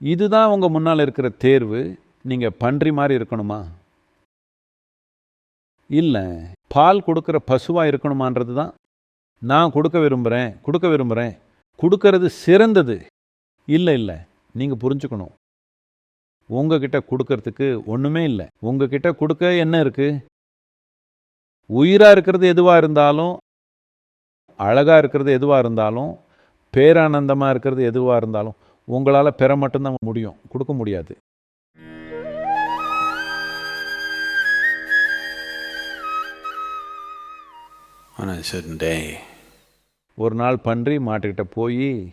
இதுதான் உங்கள் முன்னால் இருக்கிற தேர்வு. நீங்கள் பன்றி மாதிரி இருக்கணுமா? இல்லை பால் கொடுக்குற பசுவாக இருக்கணுமான்றது தான் நான் கொடுக்க விரும்புகிறேன் கொடுக்க விரும்புகிறேன் கொடுக்கறது சிறந்தது. இல்லை இல்லை நீங்கள் புரிஞ்சுக்கணும். உங்ககிட்ட கொடுக்கறதுக்கு ஒன்றுமே இல்லை. உங்ககிட்ட கொடுக்க என்ன இருக்குது உயிராக இருக்கிறது எதுவாக இருந்தாலும் அழகாக இருக்கிறது எதுவாக இருந்தாலும் பேரானந்தமாக இருக்கிறது எதுவாக இருந்தாலும் உங்களால் பெற மட்டும்தான் முடியும். கொடுக்க முடியாது. ஒரு நாள் பன்றி மாட்டுக்கிட்ட போய்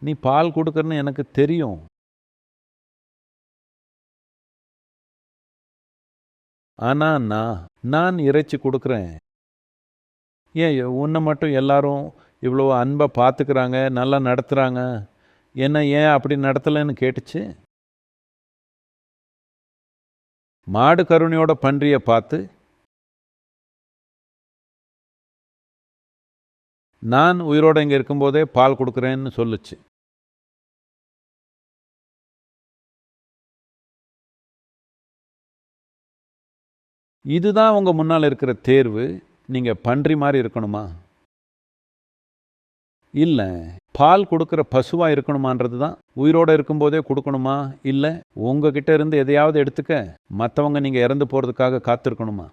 நீ பால் கொடுக்கறன்னு எனக்கு தெரியும். ஆனா நான் நான் இறைச்சி கொடுக்குறேன். ஏன் உன்னை மட்டும் எல்லாரும் இவ்வளோ அன்பை பார்த்துக்கிறாங்க நல்லா நடத்துகிறாங்க என்ன ஏன் அப்படி நடத்தலைன்னு கேட்டுச்சு? மாடு கருணையோட பன்றியை பார்த்து நான் உயிரோடு இங்கே இருக்கும்போதே பால் கொடுக்குறேன்னு சொல்லுச்சு. இதுதான் உங்கள் முன்னால் இருக்கிற தேர்வு. நீங்கள் பன்றி மாதிரி இருக்கணுமா? இல்லை. பால் கொடுக்குற பசுவாக இருக்கணுமான்றது தான் உயிரோட இருக்கும்போதே கொடுக்கணுமா? இல்லை உங்ககிட்ட இருந்து எதையாவது எடுத்துக்க? மற்றவங்க நீங்கள் இறந்து போகிறதுக்காக காத்திருக்கணுமா?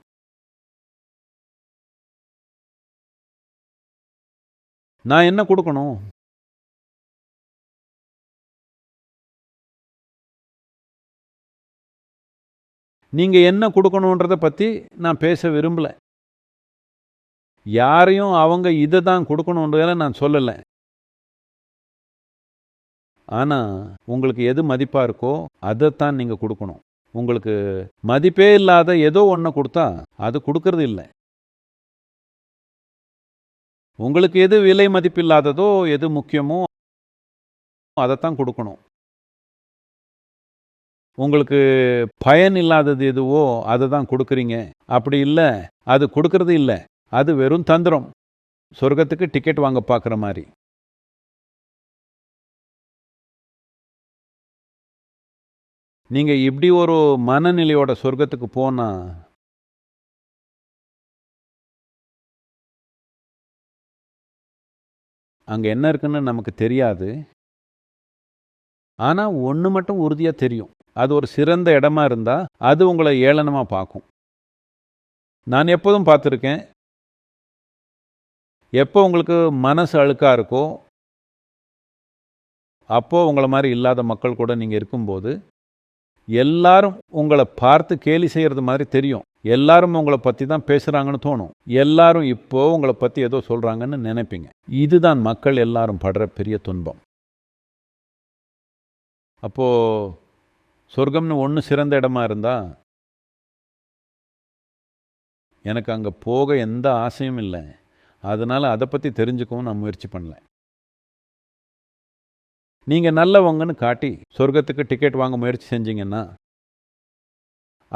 நான் என்ன கொடுக்கணும்? நீங்கள் என்ன கொடுக்கணுன்றதை பற்றி நான் பேச விரும்பல. யாரையும் அவங்க இதை தான் கொடுக்கணுன்றதை நான் சொல்லலை. ஆனால் உங்களுக்கு எது மதிப்பாக இருக்கோ அதைத்தான் நீங்கள் கொடுக்கணும். உங்களுக்கு மதிப்பே இல்லாத ஏதோ ஒன்றை கொடுத்தா அது கொடுக்கறது இல்லை. உங்களுக்கு எது விலை மதிப்பில்லாததோ எது முக்கியமோ அதைத்தான் கொடுக்கணும். உங்களுக்கு பயன் இல்லாதது எதுவோ அதை தான் கொடுக்குறீங்க. அப்படி இல்லை அது கொடுக்கறது இல்லை. அது வெறும் தந்திரம். சொர்க்கத்துக்கு டிக்கெட் வாங்க பார்க்குற மாதிரி. நீங்கள் இப்படி ஒரு மனநிலையோட சொர்க்கத்துக்கு போனா அங்கே என்ன இருக்குன்னு நமக்கு தெரியாது. ஆனால் ஒன்று மட்டும் உறுதியாக தெரியும். அது ஒரு சிறந்த இடமா இருந்தால் அது உங்களை ஏளனமாக பார்க்கும். நான் எப்போதும் பார்த்துருக்கேன் எப்போ உங்களுக்கு மனசு அழுக்காக இருக்கோ அப்போது உங்களை மாதிரி இல்லாத மக்கள் கூட நீங்கள் இருக்கும்போது எல்லாரும் உங்களை பார்த்து கேலி செய்கிறது மாதிரி தெரியும். எல்லாரும் உங்களை பற்றி தான் பேசுகிறாங்கன்னு தோணும். எல்லாரும் இப்போ உங்களை பற்றி ஏதோ சொல்கிறாங்கன்னு நினைப்பீங்க. இதுதான் மக்கள் எல்லாரும் படுற பெரிய துன்பம். அப்போது சொர்க்கம்னு ஒன்று சிறந்த இடமா இருந்தால் எனக்கு அங்கே போக எந்த ஆசையும் இல்லை. அதனால் அதை பற்றி தெரிஞ்சுக்கவும் நான் முயற்சி பண்ணல. நீங்கள் நல்லவங்கன்னு காட்டி சொர்க்கத்துக்கு டிக்கெட் வாங்க முயற்சி செஞ்சீங்கன்னா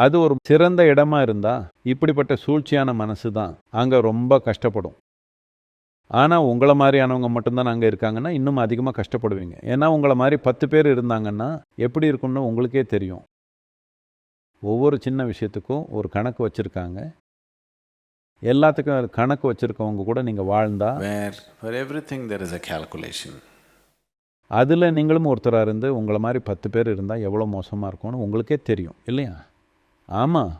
அது ஒரு சிறந்த இடமா இருந்தால் இப்படிப்பட்ட சூழ்ச்சியான மனசு தான் அங்கே ரொம்ப கஷ்டப்படும். ஆனால் உங்களை மாதிரியானவங்க மட்டும்தான் அங்கே இருக்காங்கன்னா இன்னும் அதிகமாக கஷ்டப்படுவீங்க. ஏன்னா உங்களை மாதிரி பத்து பேர் இருந்தாங்கன்னா எப்படி இருக்கும்னு உங்களுக்கே தெரியும். ஒவ்வொரு சின்ன விஷயத்துக்கும் ஒரு கணக்கு வச்சுருக்காங்க. எல்லாத்துக்கும் கணக்கு வச்சுருக்கவங்க கூட நீங்கள் வாழ்ந்தா where for everything there is a calculation. அதில் நீங்களும் ஒருத்தராக இருந்து உங்களை மாதிரி பத்து பேர் இருந்தால் எவ்வளோ மோசமாக இருக்கும்னு உங்களுக்கே தெரியும் இல்லையா? ஆமாம்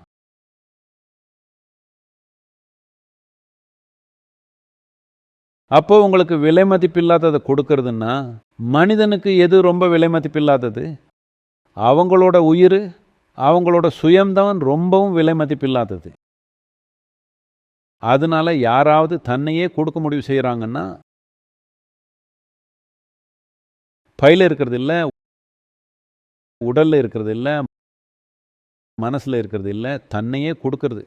அப்போ உங்களுக்கு விலை மதிப்பில்லாததை கொடுக்கறதுன்னா மனிதனுக்கு எது ரொம்ப விலை மதிப்பில்லாதது அவங்களோட உயிர் அவங்களோட சுயம்தான் ரொம்பவும் விலை மதிப்பில்லாதது அதனால யாராவது தன்னையே கொடுக்க முடிவு செய்கிறாங்கன்னா பையில் இருக்கிறது இல்லை உடல்ல இருக்கிறது இல்லை மனசுல இருக்கிறது இல்லை தன்னையே கொடுக்கறது.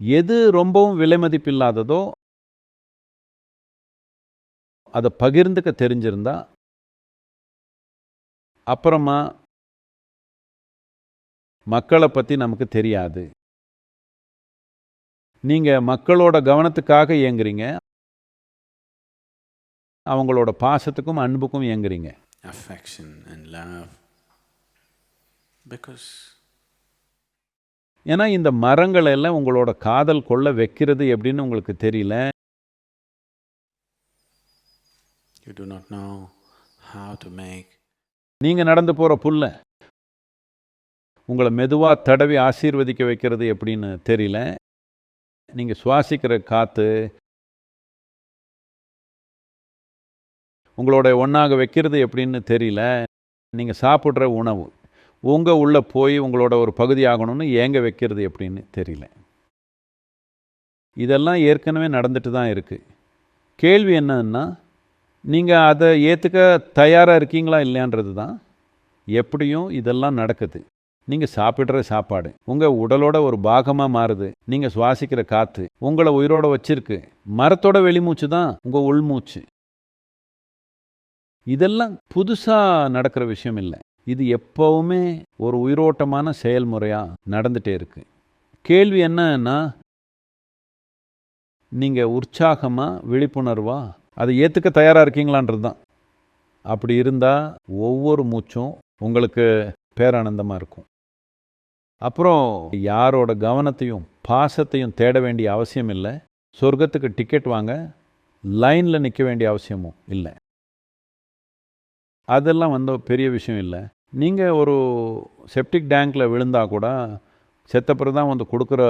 எது ரொம்பவும் விலை மதிப்பில்லாததோ அதை பகிர்ந்துக்க தெரிஞ்சிருந்தா அப்புறமா மக்களை பற்றி நமக்கு தெரியாது. நீங்கள் மக்களோட கவனத்துக்காக இயங்குறீங்க. அவங்களோட பாசத்துக்கும் அன்புக்கும் இயங்குறீங்க. Affection and love. Because ஏன்னா இந்த மரங்களை எல்லாம் உங்களோட காதல் கொள்ள வைக்கிறது எப்படின்னு உங்களுக்கு தெரியல. You do not know how to make நீங்கள் நடந்து போகிற புல்ல. உங்களை மெதுவாக தடவி ஆசீர்வதிக்க வைக்கிறது எப்படின்னு தெரியல. நீங்கள் சுவாசிக்கிற காற்று உங்களோட ஒன்றாக வைக்கிறது எப்படின்னு தெரியல. நீங்கள் சாப்பிட்ற உணவு உங்கள் உள்ளே போய் உங்களோட ஒரு பகுதி ஆகணும்னு ஏங்க வைக்கிறது எப்படின்னு தெரியல. இதெல்லாம் ஏற்கனவே நடந்துட்டு தான் இருக்குது கேள்வி என்னன்னா நீங்கள் அதை ஏற்றுக்க தயாராக இருக்கீங்களா இல்லையான்றது தான் எப்படியும் இதெல்லாம் நடக்குது. நீங்கள் சாப்பிட்ற சாப்பாடு உங்கள் உடலோட ஒரு பாகமாக மாறுது நீங்கள் சுவாசிக்கிற காற்று உங்களை உயிரோட வச்சிருக்கு மரத்தோட வெளிமூச்சு தான் உங்கள் உள்மூச்சு. இதெல்லாம் புதுசாக நடக்கிற விஷயம் இல்லை. இது எப்போவுமே ஒரு உயிரோட்டமான செயல்முறையாக நடந்துகிட்டே இருக்கு. கேள்வி என்னன்னா நீங்கள் உற்சாகமாக விழிப்புணர்வா அதை ஏற்றுக்க தயாராக இருக்கீங்களான்றது தான். அப்படி இருந்தால் ஒவ்வொரு மூச்சும் உங்களுக்கு பேரானந்தமாக இருக்கும். அப்புறம் யாரோட கவனத்தையும் பாசத்தையும் தேட வேண்டிய அவசியம் இல்லை. சொர்க்கத்துக்கு டிக்கெட் வாங்க லைனில் நிற்க வேண்டிய அவசியமும் இல்லை. அதெல்லாம் வந்து பெரிய விஷயம் இல்லை. நீங்கள் ஒரு செப்டிக் டேங்க்கில் விழுந்தா கூட செத்தப்புறம் தான் வந்து கொடுக்குற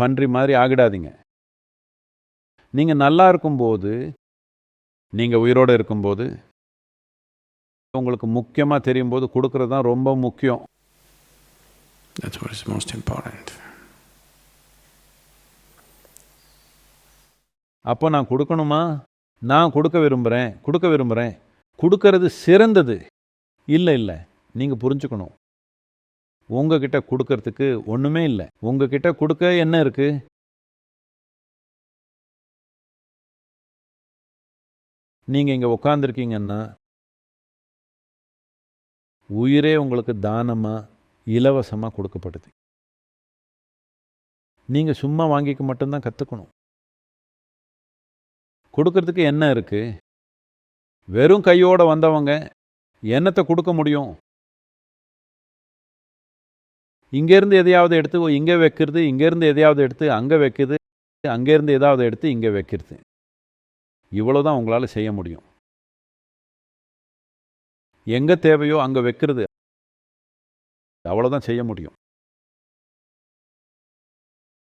பன்றி மாதிரி ஆகிடாதீங்க. நீங்கள் நல்லா இருக்கும்போது நீங்கள் உயிரோடு இருக்கும்போது உங்களுக்கு முக்கியமாக தெரியும் போது கொடுக்குறது தான் ரொம்ப முக்கியம். That's what is most important. அப்போ நான் கொடுக்கணுமா? நான் கொடுக்க விரும்புகிறேன் கொடுக்க விரும்புகிறேன் கொடுக்கறது சிறந்தது. இல்லை இல்லை. நீங்கள் புரிஞ்சுக்கணும். உங்ககிட்ட கொடுக்கறதுக்கு ஒன்றுமே இல்லை. உங்ககிட்ட கொடுக்க என்ன இருக்குது நீங்கள் இங்கே உட்காந்துருக்கீங்கன்னா உயிரே உங்களுக்கு தானமாக இலவசமாக கொடுக்கப்படுது நீங்கள் சும்மா வாங்கிக்க மட்டும்தான் கற்றுக்கணும் கொடுக்கறதுக்கு என்ன இருக்குது வெறும் கையோட வந்தவங்க என்னத்தை கொடுக்க முடியும்? இங்கேருந்து எதையாவது எடுத்து இங்கே வைக்கிறது இங்கேருந்து எதையாவது எடுத்து அங்கே வைக்கிறது அங்கேருந்து எதாவது எடுத்து இங்கே வைக்கிறது. இவ்வளோதான் உங்களால் செய்ய முடியும். எங்கே தேவையோ அங்கே வைக்கிறது அவ்வளோதான் செய்ய முடியும்.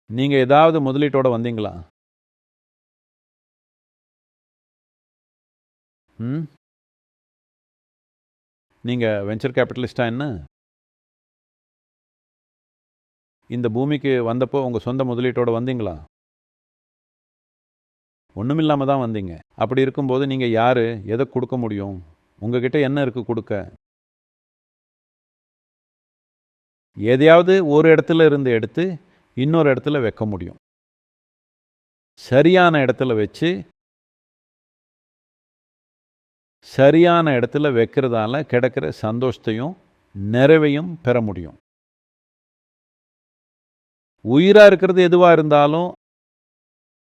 நீங்கள் ஏதாவது முதலீட்டோட வந்தீங்களா? ம்? நீங்கள் வெஞ்சர் கேபிட்டலிஸ்டா என்ன? இந்த பூமிக்கு வந்தப்போ உங்கள் சொந்த முதலீட்டோட வந்தீங்களா? ஒன்றுமில்லாமல் தான் வந்தீங்க. அப்படி இருக்கும்போது நீங்கள் யார்? எதை கொடுக்க முடியும்? உங்ககிட்ட என்ன இருக்குது கொடுக்க? எதையாவது ஒரு இடத்துல இருந்து எடுத்து இன்னொரு இடத்துல வைக்க முடியும். சரியான இடத்துல வச்சு சரியான இடத்துல வைக்கிறதால கிடைக்கிற சந்தோஷத்தையும் நிறைவையும் பெற முடியும். உயிராக இருக்கிறது எதுவாக இருந்தாலும்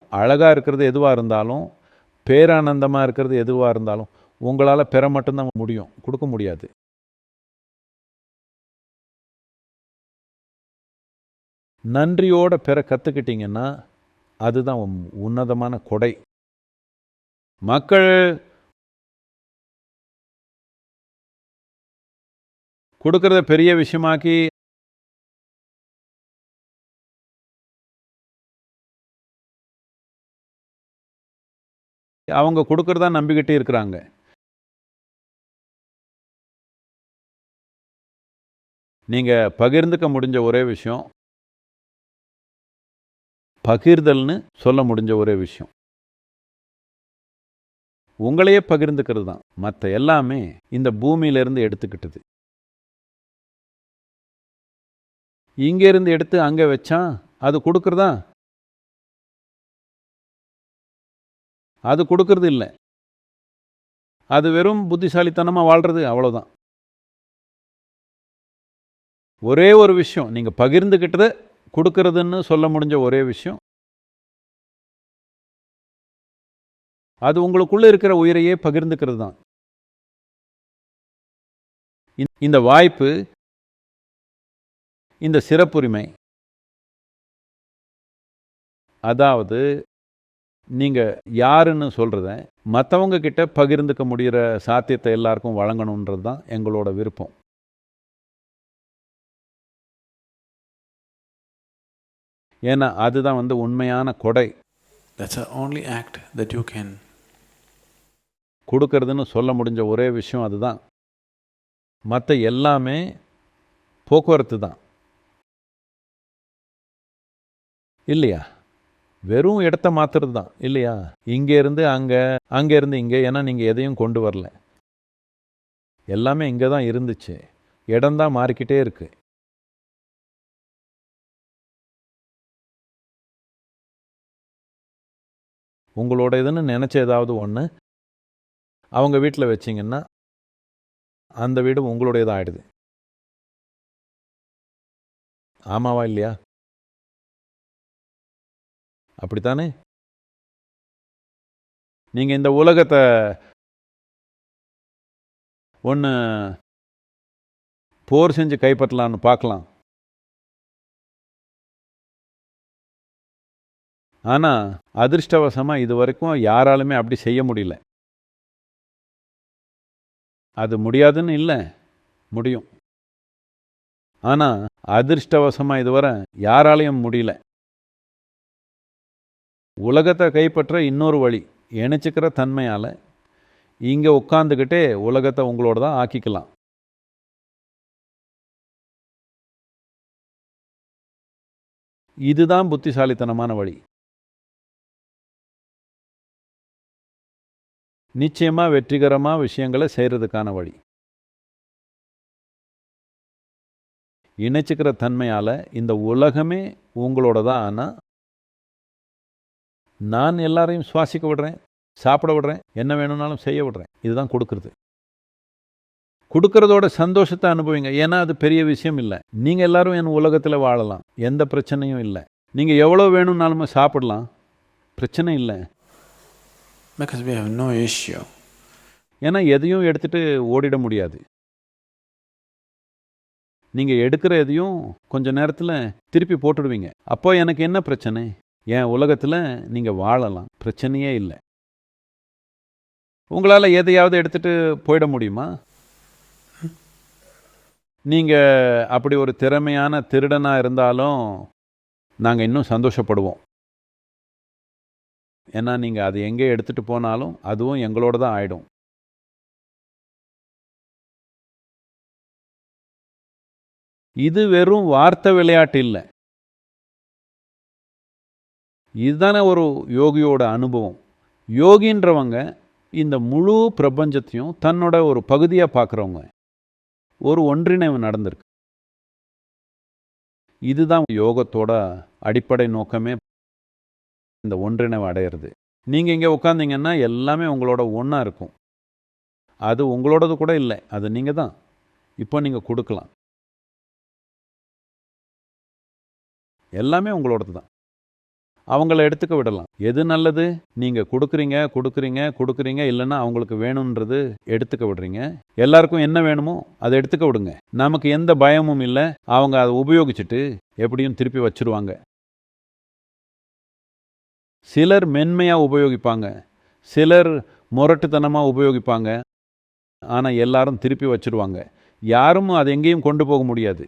அழகாக இருக்கிறது எதுவாக இருந்தாலும் பேரானந்தமாக இருக்கிறது எதுவாக இருந்தாலும் உங்களால் பெற மட்டும்தான் முடியும் கொடுக்க முடியாது. நன்றியோட பெற கற்றுக்கிட்டிங்கன்னா அதுதான் உன்னதமான கொடை. மக்கள் கொடுக்கறத பெரிய விஷயமாக்கி அவங்க கொடுக்கறதா நம்பிக்கிட்டே இருக்கிறாங்க. நீங்கள் பகிர்ந்துக்க முடிஞ்ச ஒரே விஷயம் பகிர்தல்னு சொல்ல முடிஞ்ச ஒரே விஷயம். உங்களையே பகிர்ந்துக்கிறது தான். மற்ற எல்லாமே இந்த பூமியிலிருந்து எடுத்துக்கிட்டது. இங்கேருந்து எடுத்து அங்கே வச்சா அது கொடுக்குறதா? அது கொடுக்கறது இல்லை. அது வெறும் புத்திசாலித்தனமாக வாழ்கிறது அவ்வளோதான் ஒரே ஒரு விஷயம் நீங்கள் பகிர்ந்துக்கிட்டதை கொடுக்கறதுன்னு சொல்ல முடிஞ்ச ஒரே விஷயம் அது உங்களுக்குள்ளே இருக்கிற உயிரையே பகிர்ந்துக்கிறது தான். இந்த- வாய்ப்பு இந்த சிறப்புரிமை அதாவது நீங்கள் யாருன்னு சொல்கிறத மற்றவங்க கிட்ட பகிர்ந்துக்க முடிகிற சாத்தியத்தை எல்லாருக்கும் வழங்கணுன்றது தான் எங்களோட விருப்பம். ஏன்னா அதுதான் வந்து உண்மையான கொடை. The only act that you can கொடுக்கறதுன்னு சொல்ல முடிஞ்ச ஒரே விஷயம் அதுதான். மற்ற எல்லாமே போக்குவரத்து தான். இல்லையா? வெறும் இடத்த மாத்துறது தான். இல்லையா? இங்கே இருந்து அங்கே அங்கே இருந்து இங்கே ஏன்னா நீங்கள் எதையும் கொண்டு வரல. எல்லாமே இங்கே தான் இருந்துச்சு. இடம்தான் மாறிக்கிட்டே இருக்கு. உங்களோட இதுன்னு நினச்ச ஏதாவது ஒன்று அவங்க வீட்டில் வச்சிங்கன்னா அந்த வீடு உங்களுடையதாக ஆயிடுது ஆமாவா இல்லையா? அப்படித்தானே? நீங்கள் இந்த உலகத்தை ஒன்று போர் செஞ்சு கைப்பற்றலான்னு பார்க்கலாம். ஆனால் அதிர்ஷ்டவசமாக இது வரைக்கும் யாராலுமே அப்படி செய்ய முடியல. அது முடியாதுன்னு இல்லை முடியும். ஆனால் அதிர்ஷ்டவசமாக இதுவரை யாராலையும் முடியல. உலகத்தை கைப்பற்ற இன்னொரு வழி இணைச்சிக்கிற தன்மையால் இங்கே உட்காந்துக்கிட்டே உலகத்தை உங்களோட தான் ஆக்கிக்கலாம். இதுதான் புத்திசாலித்தனமான வழி. நிச்சயமாக வெற்றிகரமாக விஷயங்களை செய்கிறதுக்கான வழி. இணைச்சிக்கிற தன்மையால் இந்த உலகமே உங்களோட தான் ஆனால் நான் எல்லாரையும் சுவாசிக்க விடுறேன் சாப்பிட விடுறேன் என்ன வேணும்னாலும் செய்ய விடுறேன் இதுதான் கொடுக்கறது. கொடுக்கறதோட சந்தோஷத்தை அனுபவிங்க. ஏன்னா அது பெரிய விஷயம் இல்லை. நீங்கள் எல்லாரும் என் உலகத்தில் வாழலாம். எந்த பிரச்சனையும் இல்லை. நீங்கள் எவ்வளோ வேணும்னாலுமே சாப்பிடலாம். பிரச்சனை இல்லை. Because we have no issue. ஏன்னா எதையும் எடுத்துகிட்டு ஓடிட முடியாது. நீங்கள் எடுக்கிற எதையும் கொஞ்ச நேரத்தில் திருப்பி போட்டுடுவீங்க. அப்போ எனக்கு என்ன பிரச்சனை? என் உலகத்தில் நீங்கள் வாழலாம். பிரச்சனையே இல்லை. உங்களால் எதையாவது எடுத்துட்டு போயிட முடியுமா? நீங்கள் அப்படி ஒரு திறமையான திருடனாக இருந்தாலும் நாங்கள் இன்னும் சந்தோஷப்படுவோம். ஏன்னா நீங்கள் அது எங்கே எடுத்துகிட்டு போனாலும் அதுவும் எங்களோட தான் ஆயிடும். இது வெறும் வார்த்தை விளையாட்டு இல்லை. இதுதானே ஒரு யோகியோட அனுபவம். யோகின்றவங்க இந்த முழு பிரபஞ்சத்தையும் தன்னோட ஒரு பகுதியாக பார்க்குறவங்க ஒரு ஒன்றிணைவு நடந்திருக்கு. இதுதான் யோகத்தோட அடிப்படை நோக்கமே இந்த ஒன்றிணைவு அடையிறது. நீங்கள் இங்கே உட்காந்திங்கன்னா எல்லாமே உங்களோட ஒன்றா இருக்கும். அது உங்களோடது கூட இல்லை அது நீங்கள் தான். இப்போ நீங்கள் கொடுக்கலாம். எல்லாமே உங்களோடது தான். அவங்கள எடுத்துக்க விடலாம். எது நல்லது? நீங்கள் கொடுக்குறீங்க கொடுக்குறீங்க கொடுக்குறீங்க. இல்லைன்னா அவங்களுக்கு வேணுன்றது எடுத்துக்க விடுறீங்க. எல்லாருக்கும் என்ன வேணுமோ அதை எடுத்துக்க விடுங்க. நமக்கு எந்த பயமும் இல்லை. அவங்க அதை உபயோகிச்சுட்டு எப்படியும் திருப்பி வச்சிருவாங்க. சிலர் மென்மையாக உபயோகிப்பாங்க. சிலர் முரட்டுத்தனமாக உபயோகிப்பாங்க. ஆனால் எல்லாரும் திருப்பி வச்சிருவாங்க. யாரும் அதை எங்கேயும் கொண்டு போக முடியாது.